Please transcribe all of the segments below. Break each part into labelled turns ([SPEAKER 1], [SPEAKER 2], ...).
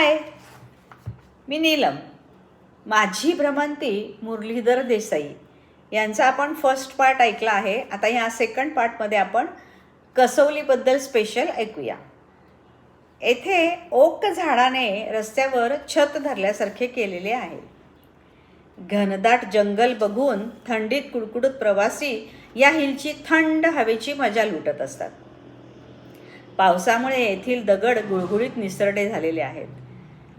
[SPEAKER 1] हाय मी नीलम. माझी भ्रमंती मुरलीधर देसाई. यांचा आपण फर्स्ट पार्ट ऐकला आहे. आता ह्या सेकंड पार्टमध्ये आपण कसौलीबद्दल स्पेशल ऐकूया. येथे ओक झाडाने रस्त्यावर छत धरल्यासारखे केलेले आहे. घनदाट जंगल बघून थंडीत कुडकुडत प्रवासी या हिलची थंड हवेची मजा लुटत असतात. पावसामुळे येथील दगड गुळगुळीत निसरडे झालेले आहेत.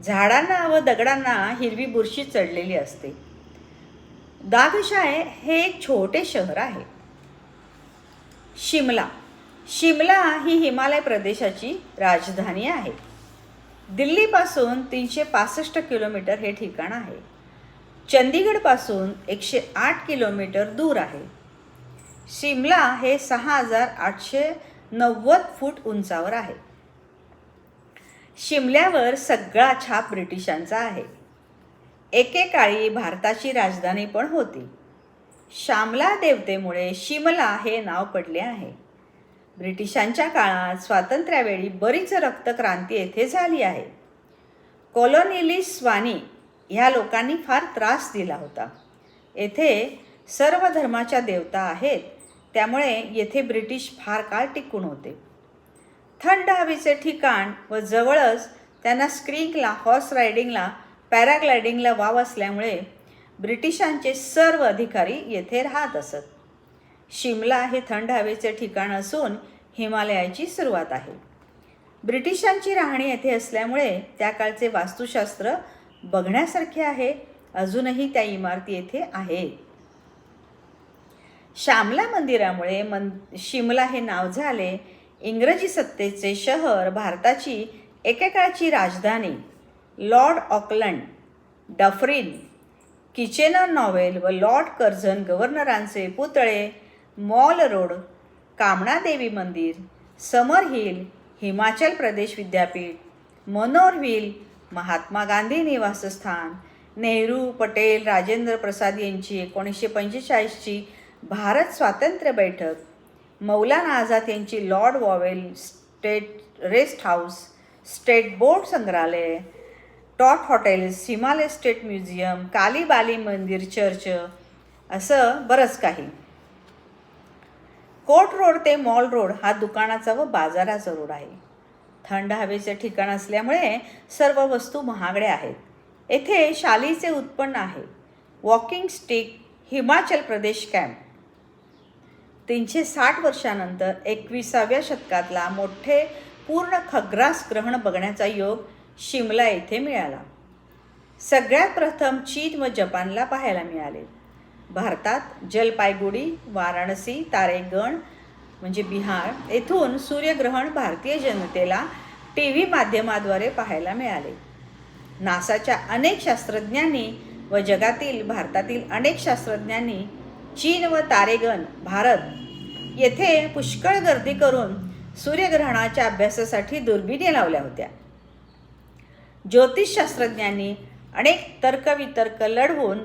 [SPEAKER 1] झाडांना व दगडांना हिरवी बुरशी चढलेली असते. दागशाय हे एक छोटे शहर आहे. शिमला. शिमला ही हिमालय प्रदेशाची राजधानी आहे. दिल्लीपासून तीनशे पासष्ट किलोमीटर हे ठिकाण आहे. चंदीगडपासून एकशे आठ किलोमीटर दूर आहे. शिमला हे सहा हजार आठशे नव्वद फूट उंचावर आहे. शिमल्यावर सगळा छाप ब्रिटिशांचा आहे. एकेकाळी भारताची राजधानी पण होती. श्यामला देवतेमुळे शिमला हे नाव पडले आहे. ब्रिटिशांच्या काळात स्वातंत्र्यावेळी बरीच रक्तक्रांती येथे झाली आहे. कॉलोनिलिस्वानी ह्या लोकांनी फार त्रास दिला होता. येथे सर्व धर्माच्या देवता आहेत. त्यामुळे येथे ब्रिटिश फार काळ टिकून होते. थंड हवेचे ठिकाण व जवळच त्यांना स्क्रीकला हॉर्स रायडिंगला पॅराग्लायडिंगला वाव असल्यामुळे ब्रिटिशांचे सर्व अधिकारी येथे राहत असत. शिमला हे थंड हवेचे ठिकाण असून हिमालयाची सुरुवात आहे. ब्रिटिशांची राहणी येथे असल्यामुळे त्या काळचे वास्तुशास्त्र बघण्यासारखे आहे. अजूनही त्या इमारती येथे आहेत. श्यामला मंदिरामुळे मन शिमला हे नाव झाले इंग्रजी सत्तेचे शहर भारताची एकेकाळची राजधानी Lord Auckland Dufferin Kitchener Wavell व लॉर्ड कर्झन गव्हर्नरांचे पुतळे मॉल रोड कामणादेवी मंदिर समर हिल हिमाचल प्रदेश विद्यापीठ मनोर हिल महात्मा गांधी निवासस्थान नेहरू पटेल राजेंद्र प्रसाद यांची एकोणीसशे पंचेचाळीसची भारत स्वातंत्र्य बैठक. मौलाना आझाद यांची Lord Wavell state rest house state board संग्रहालय टॉट hotels Himalaya state museum Kalibari मंदिर चर्च असं बरंच काही. कोर्ट रोड ते मॉल रोड हा दुकानाचा व बाजाराचा रोड आहे. थंड हवेचे ठिकाण असल्यामुळे सर्व वस्तू महागड्या आहेत. येथे शालीचे उत्पन्न आहे. Walking stick Himachal Pradesh camp. तीनशे साठ वर्षानंतर एकविसाव्या शतकातला मोठे पूर्ण खग्रास ग्रहण बघण्याचा योग शिमला येथे मिळाला. सगळ्यात प्रथम चीन व जपानला पाहायला मिळाले. भारतात जलपायगुडी वाराणसी तारेगण म्हणजे बिहार येथून सूर्यग्रहण भारतीय जनतेला टी व्ही माध्यमाद्वारे पाहायला मिळाले. नासाच्या अनेक शास्त्रज्ञांनी व जगातील भारतातील अनेक शास्त्रज्ञांनी चीन व तारेगण भारत. येथे पुष्कळ गर्दी करून सूर्यग्रहणाच्या अभ्यासासाठी दुर्बिणी लावल्या होत्या. ज्योतिषशास्त्रज्ञांनी अनेक तर्कवितर्क लढवून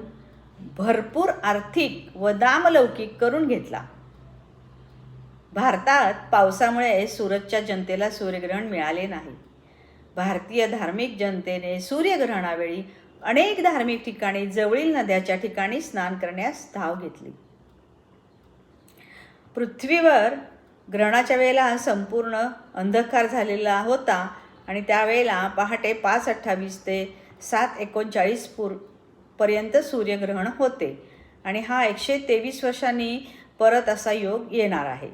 [SPEAKER 1] भरपूर आर्थिक व दामलौकिक करून घेतला. भारतात पावसामुळे सुरतच्या जनतेला सूर्यग्रहण मिळाले नाही. भारतीय धार्मिक जनतेने सूर्यग्रहणावेळी अनेक धार्मिक ठिकाणी जवळील नद्याच्या ठिकाणी स्नान करण्यास धाव घेतली. पृथ्वीवर ग्रहणाच्या वेळेला संपूर्ण अंधकार झालेला होता आणि त्यावेळेला पहाटे पाच अठ्ठावीस ते सात एकोणचाळीस पूर पर्यंत सूर्यग्रहण होते आणि हा एकशे तेवीस वर्षांनी परत असा योग येणार आहे.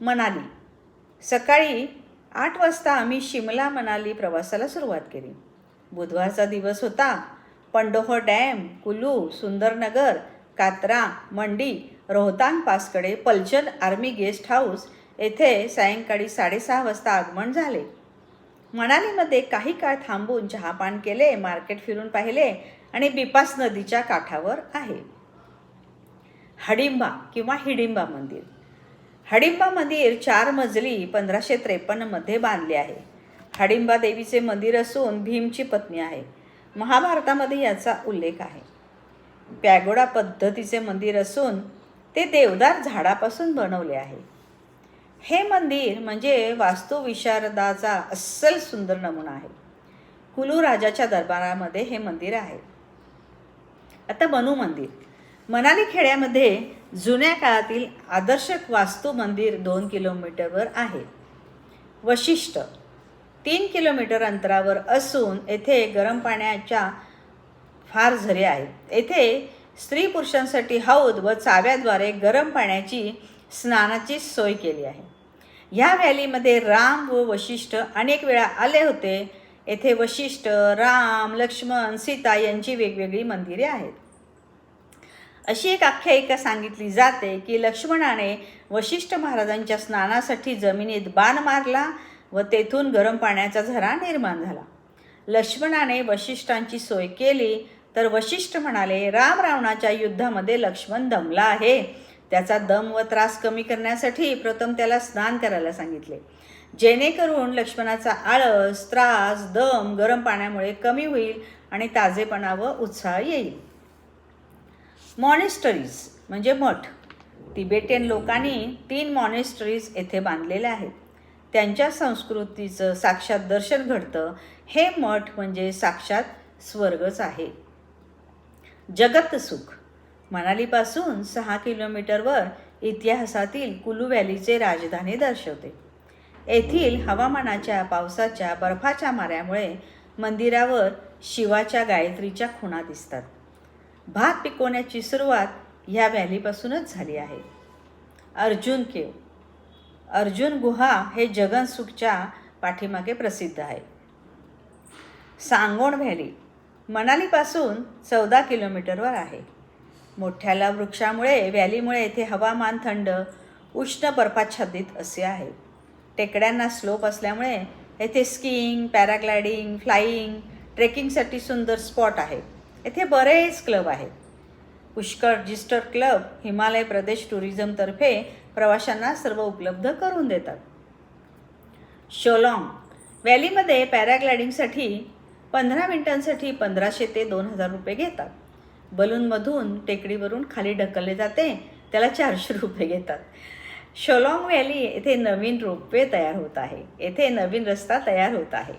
[SPEAKER 1] मनाली. सकाळी आठ वाजता आम्ही शिमला मनाली प्रवासाला सुरुवात केली. बुधवारचा दिवस होता. पंडोह डॅम कुलू सुंदरनगर कात्रा मंडी रोहतांग पासकडे पलचन आर्मी गेस्ट हाऊस येथे सायंकाळी साडेसहा वाजता आगमन झाले. मनालीमध्ये काही काळ थांबून चहापान केले मार्केट फिरून पाहिले आणि बिपास नदीच्या काठावर आहे. हडिंबा किंवा हिडिंबा मंदिर. हडिंबा मंदिर चार मजली पंधराशे त्रेपन्नमध्ये बांधले आहे. हाडिंबा देवीचे मंदिर असून भीमची पत्नी आहे. महाभारतामध्ये याचा उल्लेख आहे. पॅगोडा पद्धतीचे मंदिर असून ते देवदार झाडापासून बनवले आहे. हे मंदिर म्हणजे वास्तुविशारदाचा अस्सल सुंदर नमुना आहे. कुलू राजाच्या दरबारामध्ये हे मंदिर आहे. आता मनू मंदिर. मनाली खेड्यामध्ये जुन्या काळातील आदर्शक वास्तू मंदिर दोन किलोमीटरवर आहे. वशिष्ठ तीन किलोमीटर अंतरावर असून येथे गरम पाण्याच्या फार झरे आहेत. येथे स्त्री पुरुषांसाठी हौद व चाव्याद्वारे गरम पाण्याची स्नानाची सोय केली आहे. ह्या व्हॅलीमध्ये राम व वशिष्ठ अनेक वेळा आले होते. येथे वशिष्ठ राम लक्ष्मण सीता यांची वेगवेगळी मंदिरे आहेत. अशी एक आख्यायिका सांगितली जाते की लक्ष्मणाने वशिष्ठ महाराजांच्या स्नानासाठी जमिनीत बाण मारला व तेथून गरम पाण्याचा झरा निर्माण झाला. लक्ष्मणाने वशिष्ठांची सोय केली तर वशिष्ठ म्हणाले राम रावणाच्या युद्धामध्ये लक्ष्मण दमला आहे. त्याचा दम व त्रास कमी करण्यासाठी प्रथम त्याला स्नान करायला सांगितले. जेणेकरून लक्ष्मणाचा आळस त्रास दम गरम पाण्यामुळे कमी होईल आणि ताजेपणा व उत्साह येईल. मॉनेस्टरीज म्हणजे मठ. तिबेटियन लोकांनी तीन मॉनेस्टरीज येथे बांधलेल्या आहेत. त्यांच्या संस्कृतीचं साक्षात दर्शन घडतं हे मठ म्हणजे साक्षात स्वर्गच आहे. जगत सुख. मनालीपासून सहा किलोमीटरवर इतिहासातील कुलू व्हॅलीचे राजधानी दर्शवते. येथील हवामानाच्या पावसाच्या बर्फाच्या माऱ्यामुळे मंदिरावर शिवाच्या गायत्रीच्या खुणा दिसतात. भात पिकवण्याची सुरुवात ह्या व्हॅलीपासूनच झाली आहे. अर्जुन केव. अर्जुन गुहा हे जगनसुखच्या पाठीमागे प्रसिद्ध आहे. सांगोण व्हॅली मनालीपासून चौदा किलोमीटरवर आहे. मोठ्याला वृक्षामुळे व्हॅलीमुळे येथे हवामान थंड उष्ण बर्फाच्छादित असे आहे. टेकड्यांना स्लोप असल्यामुळे येथे स्कीइंग पॅराग्लायडिंग फ्लाईंग ट्रेकिंगसाठी सुंदर स्पॉट आहे. येथे बरेच क्लब आहेत. पुष्कळ रजिस्टर क्लब हिमालय प्रदेश टुरिझमतर्फे प्रवाशांना सर्व उपलब्ध करून देतात. शोलॉंग व्हॅलीमध्ये पॅराग्लायडिंगसाठी पंधरा मिनिटांसाठी पंधराशे ते दोन हजार रुपये घेतात. बलूनमधून टेकडीवरून खाली ढकलले जाते त्याला चारशे रुपये घेतात. शोलॉंग व्हॅली येथे नवीन रोपवे तयार होत आहे. येथे नवीन रस्ता तयार होत आहे.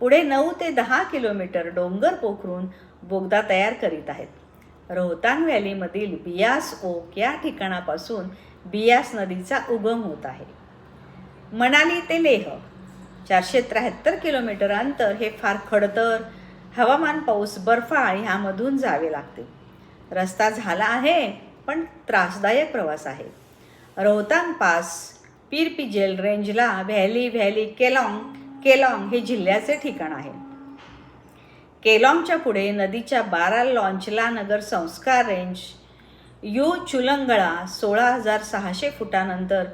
[SPEAKER 1] पुढे नऊ ते दहा किलोमीटर डोंगर पोखरून बोगदा तयार करीत आहेत. रोहतांग व्हॅलीमधील बियास ओक या ठिकाणापासून बियास नदीचा उगम होत आहे. मनाली ते लेह चारशे त्र्याहत्तर किलोमीटर अंतर हे फार खडतर. हवामान पाऊस बर्फाळ ह्यामधून जावे लागते. रस्ता झाला आहे पण त्रासदायक प्रवास आहे. रोहतांग पास पीरपिजेल रेंजला व्हॅली व्हॅली केलॉंग केलॉंग हे जिल्ह्याचे ठिकाण आहे. केलॉंगच्या पुढे नदीच्या बारा लॉन्चला नगर संस्कार रेंज यू चुलंगळा सोळा हजार सहाशे फुटानंतर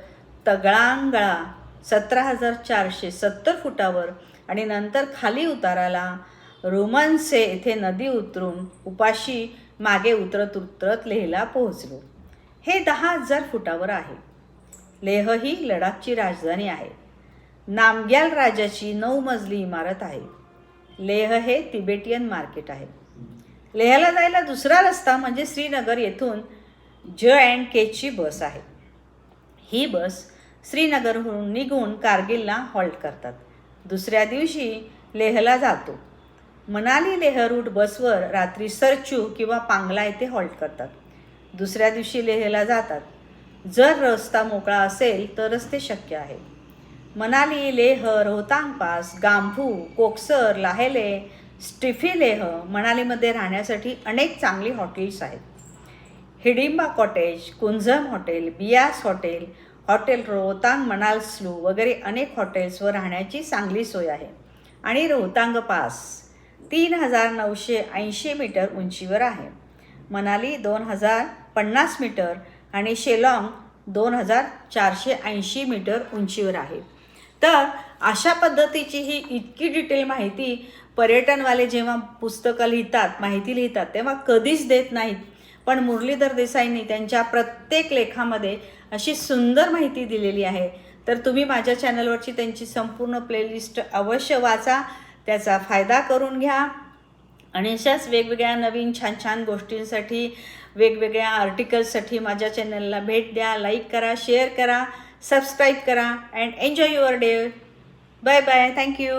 [SPEAKER 1] तगळांगळा सतरा हजार चारशे सत्तर फुटावर आणि नंतर खाली उताराला रोमनसे येथे नदी उतरून उपाशी मागे उतरत उतरत लेहला पोहोचलो. हे दहा हजार फुटावर आहे. लेह ही लडाखची राजधानी आहे. नामग्याल राजाची नऊ मजली इमारत आहे. लेह हे तिबेटियन मार्केट आहे. लेहला जायला दुसरा रस्ता म्हणजे श्रीनगर येथून ज अँड केची बस आहे. ही बस श्रीनगरहून निघून कारगिलला हॉल्ट करतात. दुसऱ्या दिवशी लेहला जातो. मनाली लेह रूट बसवर रात्री सरचू किंवा पांगला येथे हॉल्ट करतात. दुसऱ्या दिवशी लेहला जातात. जर रस्ता मोकळा असेल तरच ते शक्य आहे. मनाली लेह रोहतांग पास गांभू कोकसर लाहेले स्टिफी लेह मनालीमध्ये राहण्यासाठी अनेक चांगली हॉटेल्स आहेत. Hidimba cottage Kunzum hotel Beas hotel hotel Rohtang मनाल स्लू वगैरे अनेक हॉटेल्सवर राहण्याची चांगली सोय आहे. आणि रोहतांग पास तीन हजार नऊशे ऐंशी मीटर उंचीवर आहे. मनाली दोन हजार पन्नास मीटर आणि शेलाँग दोन हजार चारशे ऐंशी मीटर उंचीवर आहे. तर अशा पद्धतीची ही इतकी डिटेल माहिती पर्यटनवाले जेव्हा पुस्तकं लिहितात माहिती लिहितात तेव्हा कधीच देत नाहीत. पण मुरलीधर देसाईंनी त्यांच्या प्रत्येक लेखामध्ये अशी सुंदर माहिती दिलेली आहे. तर तुम्ही माझ्या चॅनलवरची त्यांची संपूर्ण प्लेलिस्ट अवश्य वाचा त्याचा फायदा करून घ्या आणि अशाच वेगवेगळ्या नवीन छान छान गोष्टींसाठी वेगवेगळ्या आर्टिकल्ससाठी माझ्या चॅनलला भेट द्या लाईक करा शेअर करा सबस्क्राईब करा and enjoy your day. Bye bye. Thank you